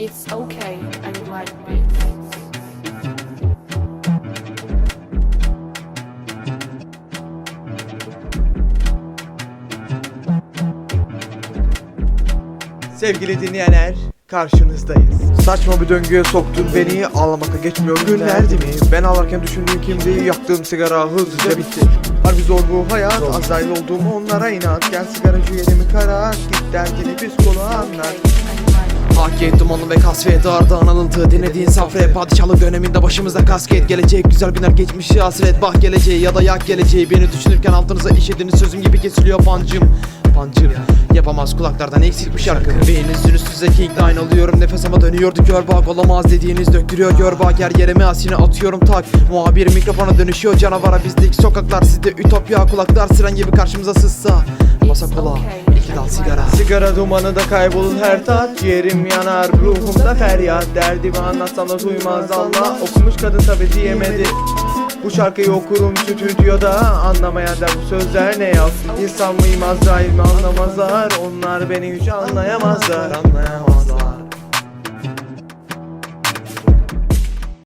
It's okay, I might be. Sevgili dinleyenler, karşınızdayız. Saçma bir döngüye soktun beni Ağlamakla geçmiyor günler. Değil mi? Ben ağlarken düşündüğüm kimdi? Yaktığım sigara hızlıca bitti. Harbi zor bu hayat. Zor. Azrail onlara inat. Gel sigaracı yerimi karar. Git derdini psikoloğa anlat Hak ettim onu ve kasvet darda anıldı Dinlediğin safre padişahlık döneminde başımıza kasket. Gelecek güzel günler geçmişi hasret. Bah geleceği ya da yak geleceği. Beni düşünürken altınıza işediğiniz sözüm gibi kesiliyor pancım. Pancım. Yapamaz kulaklardan eksik bir şarkı. Beyninizin üstüze king line alıyorum. Nefes ama dönüyordu gör bak Olamaz dediğiniz döktürüyor gör bak Yer yere asini atıyorum. Tak. Muhabir mikrofona dönüşüyor canavara. Bizdik Sokaklar sizde. Ütopya kulaklar siren gibi karşımıza sızsa. Basa kola iki dal sigara. Sigara dumanı da kaybolur her tat Ciğerim yanar. Ruhumda feryat Derdimi anlatsam da duymaz Allah. Okumuş kadın tabi diyemedi. Bu şarkıyı okurum stüdyoda. Anlamayan da bu sözler ne yapsın İnsan mıyım Azrail mi? Anlamazlar. Onlar beni hiç anlayamazlar. Anlayamaz